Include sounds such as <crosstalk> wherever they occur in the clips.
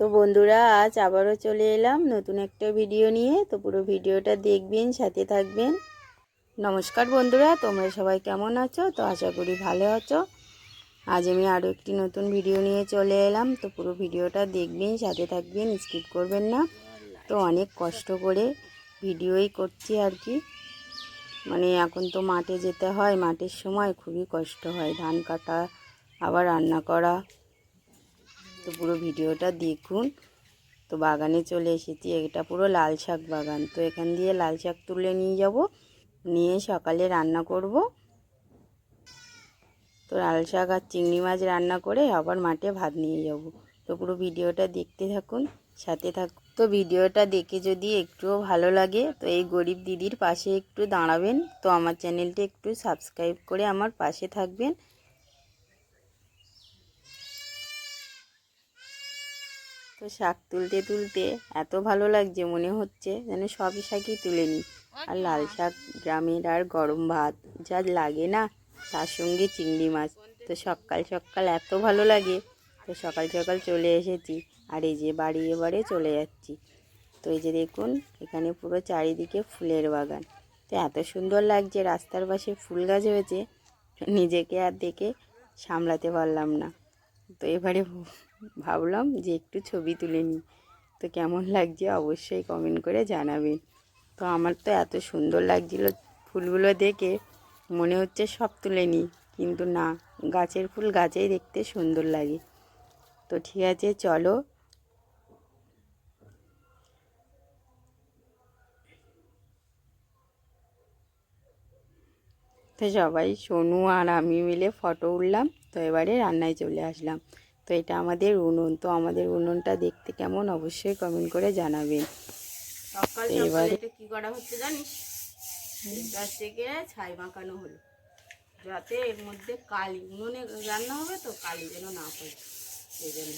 তো বন্ধুরা, আজ আবারও চলে এলাম নতুন একটা ভিডিও নিয়ে। তো পুরো ভিডিওটা দেখবেন, সাথে থাকবেন। নমস্কার বন্ধুরা, তোমরা সবাই কেমন আছো? তো আশা করি ভালো আছো। আজ আমি আরও একটি নতুন ভিডিও নিয়ে চলে এলাম। তো পুরো ভিডিওটা দেখবেন, সাথে থাকবেন, স্কিপ করবেন না। তো অনেক কষ্ট করে ভিডিওই করছি আর কি। মানে এখন তো মাঠে যেতে হয়, মাঠের সময় খুবই কষ্ট হয়। ধান কাটা, আবার রান্না করা। তো পুরো ভিডিওটা দেখুন। তো বাগানে চলে এসেছি, এটা পুরো লাল শাক বাগান। তো এখান দিয়ে লাল শাক তুলে নিয়ে যাব, নিয়ে সকালে রান্না করব। তো লাল শাক আর চিংড়ি মাছ রান্না করে আবার মাঠে ভাত নিয়ে যাব। তো পুরো ভিডিওটা দেখতে থাকুন, সাথে থাক তো ভিডিওটা দেখে যদি একটুও ভালো লাগে, তো এই গরিব দিদির পাশে একটু দাঁড়াবেন। তো আমার চ্যানেলটা একটু সাবস্ক্রাইব করে আমার পাশে থাকবেন। তো শাক তুলতে তুলতে এত ভালো লাগছে মনে হচ্ছে যেন সবই শাকই তুলে নিই। আর লাল শাক, গ্রামের আর গরম ভাত যা লাগে না, তার সঙ্গে চিংড়ি মাছ। তো সকাল সকাল এত ভালো লাগে, তো সকাল সকাল চলে এসেছি। আর এই যে বাড়ি এবারে চলে যাচ্ছি। তো এই যে দেখুন, এখানে পুরো চারিদিকে ফুলের বাগান। তো এত সুন্দর লাগছে, রাস্তার পাশে ফুল গাছ হয়েছে। নিজেকে আর দেখে সামলাতে পারলাম না। তো এবারে ভাবলাম যে একটু ছবি তুলে নিই। তো কেমন লাগছে অবশ্যই কমেন্ট করে জানাবেন। তো আমার তো এত সুন্দর লাগছিল ফুলগুলো দেখে, মনে হচ্ছে সব তুলে নিই। কিন্তু না, গাছের ফুল গাছেই দেখতে সুন্দর লাগে। তো ঠিক আছে, চলো। তো সবাই, সোনু আর আমি মিলে ফটো উঠলাম। তো এবারে রান্নায় চলে আসলাম। তো এটা আমাদের উনুন। তো আমাদের উনুনটা দেখতে কেমন অবশ্যই কমেন্ট করে জানাবেন। সকাল এবারে- কি করা হচ্ছে জানিস? এটা থেকে ছাই মাখানো হলো। যাতে এর মধ্যে কালি উনুনে রান্না হবে তো কালি যেন না পড়ে। সেই জন্য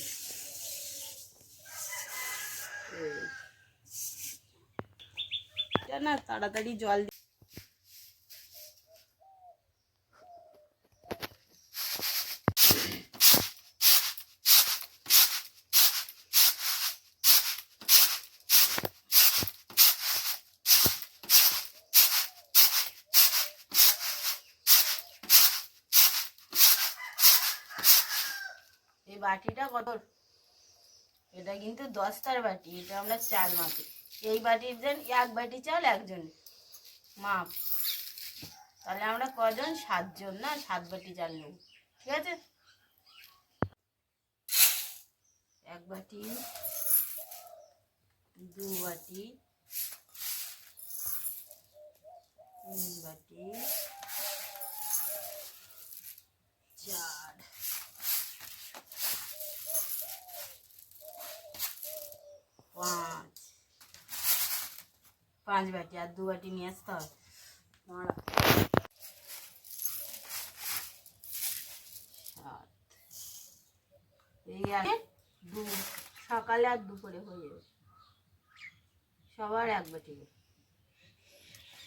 এই। না তাড়াতাড়ি জল বাটিটা কত? এটা কিন্তু দশটার বাটি, এটা আমরা চাল মাপি এই বাটির দেন এক বাটি চাল, একজন। মাপ। তাহলে আমরা কজন? সাতজন না? সাত বাটি চাল নেব। ঠিক আছে? এক বাটি, দু বাটি, তিন বাটি, চার। পাঁচ। পাঁচ বাটি, আর দু বাটি নিয়ে আসতে হবে। সাত। এই আর দু, সকালে আর দুপুরে হয়ে যাবে। সবার এক বাটি।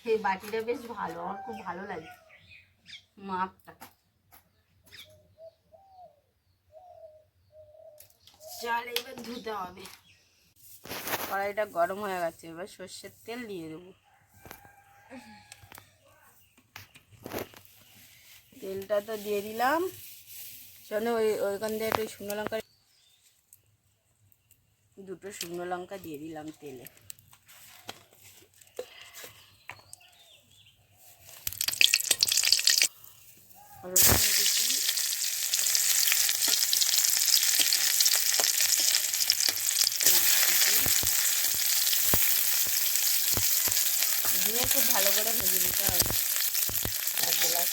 এই বাটিটা বেশ ভালো, আমার খুব ভালো লাগে। মাপটা। চাল, এবার ধুতে হবে। কড়াইটা গরম হয়ে গেছে, এবার সর্ষের তেল দিয়ে দেবো। তেলটা তো দিয়ে দিলাম। শোনো, ওই ওইখান দিয়ে একটু শুকনো লঙ্কা দুটো শুকনো লঙ্কা দিয়ে দিলাম তেলে রসুন কুচি পেঁয়াজ কুচি দিয়ে খুব ভালো করে ভেজে নিতে হবে। এক গ্লাস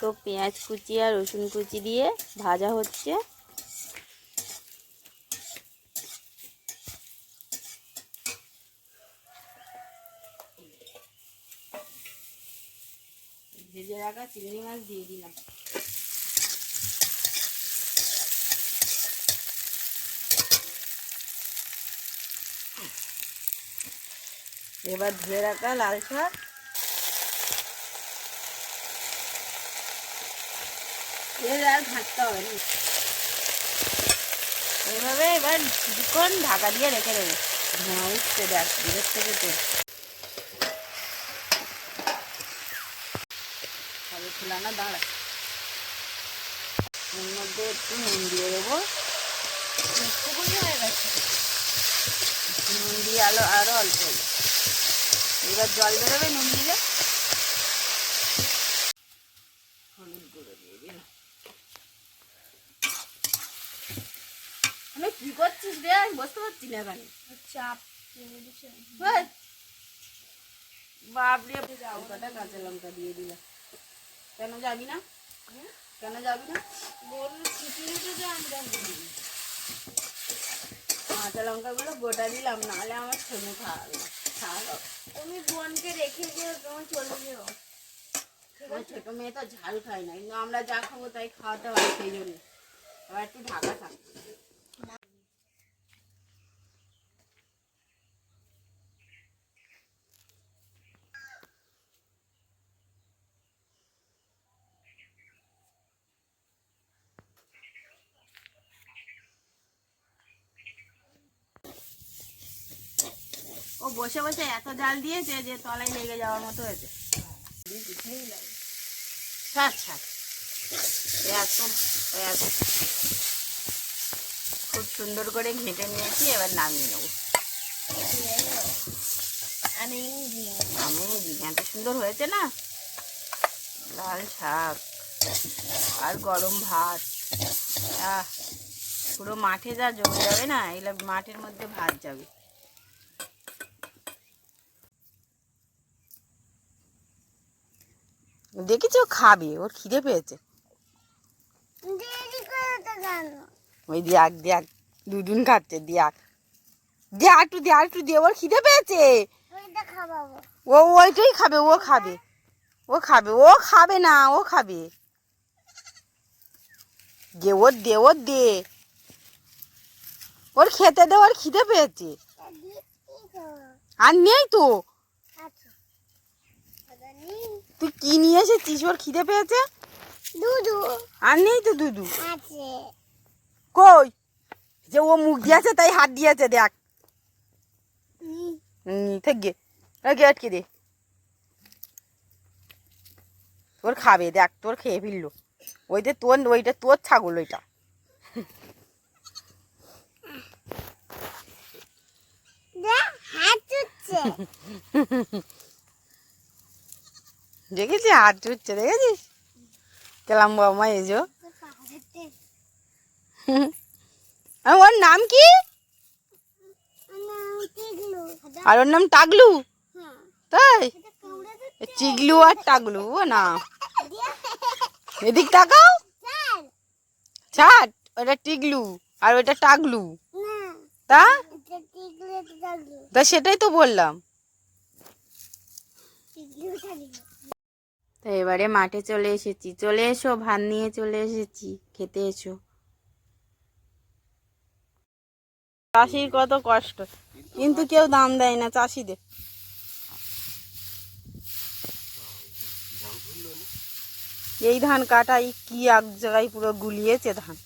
তো পেঁয়াজ কুচি আর রসুন কুচি দিয়ে ভাজা হচ্ছে। ভেজে রাখা চিংড়ি মাছ দিয়ে দিলাম। এবার ধুয়ে রাখা লাল শাক। এর আর ঘাটতে হবে এইভাবে এবার কিছুক্ষণ ঢাকা দিয়ে রেখে দেবে। ধোঁয়া উঠছে দেখ দূরের থেকে তো না দাঁড়া। এর মধ্যে একটু নুন দিয়ে দেবো। হয়ে গেছে। নুন দিয়ে আলো আরও অল্প এবার জল বেরোবে নুন দিলে। হলুদ গুঁড়ো দিয়ে দিলাম। আমি কি করছিস রে? আমি বুঝতে পারছি না এখানে। চাপ! বাপরে কটা কাঁচা লঙ্কা দিয়ে দিলাম। কেন যাবি না? কেন যাবি না? কাঁচা লঙ্কাগুলো গোটা দিলাম নাহলে আমার ছেলে খাওয়াবে না। তুমি বোনকে রেখে দিও তোমার চলে যেও। আমার ছোট মেয়ে তো ঝাল খায় না। কিন্তু আমরা যা খাব তাই খাওয়াতে হয় সেই জন্য। আবার একটু ঢাকা থাক। বসে বসে এত জাল দিয়েছে যে তলায় লেগে যাওয়ার মতো হয়েছে। ছাড় ছাড়। এ একদম খুব সুন্দর করে ঘেঁটে নিয়েছি এবার নামিয়ে নেব। আমি এত সুন্দর হয়েছে না? লাল শাক আর গরম ভাত। আহ পুরো মাঠে যা জমে যাবে না এগুলো মাঠের মধ্যে ভাত যাবে। দেখেছি, ও খাবে, ওর খিদে পেয়েছে। ওই দেখ দেখ, দুদিন খাচ্ছে, দেখ। দে একটু দে একটু দে, ওর খিদে পেয়েছে। ও ওইটাই খাবে, ও খাবে। ও খাবে ও খাবে না, ও খাবে। দে, ওর দে ওর দে। ওর খেতে দে, ওর খিদে পেয়েছে। আর নেই তো। তুই কি নিয়ে এসেছিস? ওর খিদে পেয়েছে? দুধু। আর নেই তো দুদু আছে। কই? যে ও মুখ দিয়েছে তাই হাত দিয়েছে দেখ। হুম থেকে আগে আটকে দে। তোর খাবে দেখ তোর খেয়ে ফেলল ওইটা তোর ওইটা তোর ছাগল ওইটা। হাত <laughs> চুচ্ছে দেখেছিস হাত চুচ্ছে দেখেছিস কেলাম বাবা এসো আর ওর নাম কি আর ওর নাম টাগলু তাই এ চিগলু আর টাগলু ও না এদিক তাকাও ছাট ওটা টিগলু আর ওটা টাগলু তা তা সেটাই তো বললাম তো এবারে মাঠে চলে এসেছি। চলে এসো, ভাত নিয়ে চলে এসেছি। খেতে এসো। চাষির কত কষ্ট। কিন্তু কেউ দাম দেয় না চাষিদের। এই ধান কাটাই কি এক জায়গায় পুরো গুলিয়েছে ধান।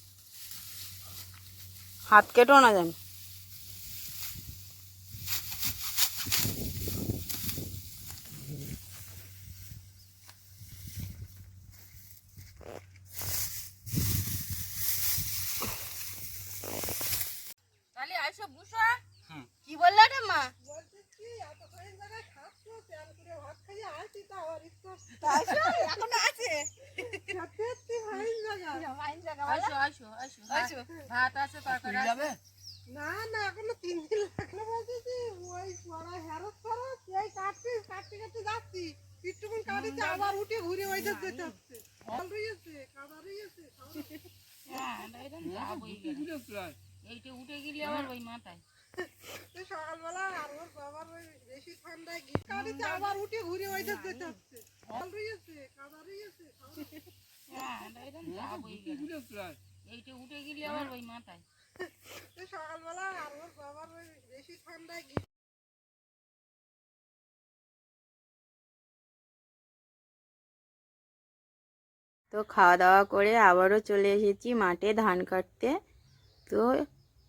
হাত কেটো না জানি তাহলে আসো বুসা কি বললে রে মা আছে আছে এখনও আবার উঠে ঘুরে ওই হ্যাঁ হয়ে এইটা উঠে গেলে আবার ওই মাথায় সকালবেলা আর ওর বাবার ওই বেশি ঠান্ডায় গিয়ে আবার উঠে ঘুরে ওই যেতে হচ্ছে জল রয়েছে কাদা রয়েছে একদম চাপ গেল এইটা উঠে গেলে আবার ওই মাথায়। সকালবেলা আর ওর বাবার ওই বেশি ঠান্ডায় তো খাওয়া দাওয়া করে আবারও চলে এসেছি মাঠে ধান কাটতে। তো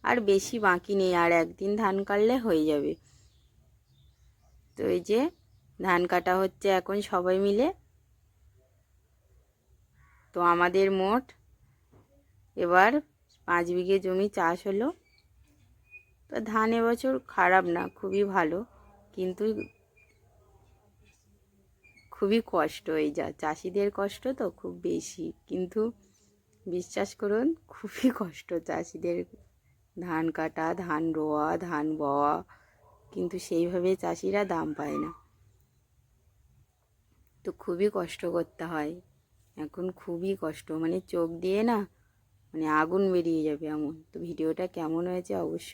আর বেশি বাকি নেই, আর একদিন ধান কাটলে হয়ে যাবে। তো এই যে ধান কাটা হচ্ছে এখন সবাই মিলে। তো আমাদের মোট এবার পাঁচ বিঘে জমি চাষ হলো। তো ধান এবছর খারাপ না, খুবই ভালো, কিন্তু খুবই কষ্ট এই যা, চাষিদের কষ্ট তো খুব বেশি, কিন্তু বিশ্বাস করুন, খুবই কষ্ট চাষিদের ধান কাটা, ধান রোয়া, ধান বওয়া, কিন্তু সেইভাবে চাষিরা দাম পায় না। তো খুবই কষ্ট করতে হয়। এখন খুবই কষ্ট মানে চোখ দিয়ে না মানে আগুন বেরিয়ে যাবে এমন। তো ভিডিওটা কেমন হয়েছে অবশ্যই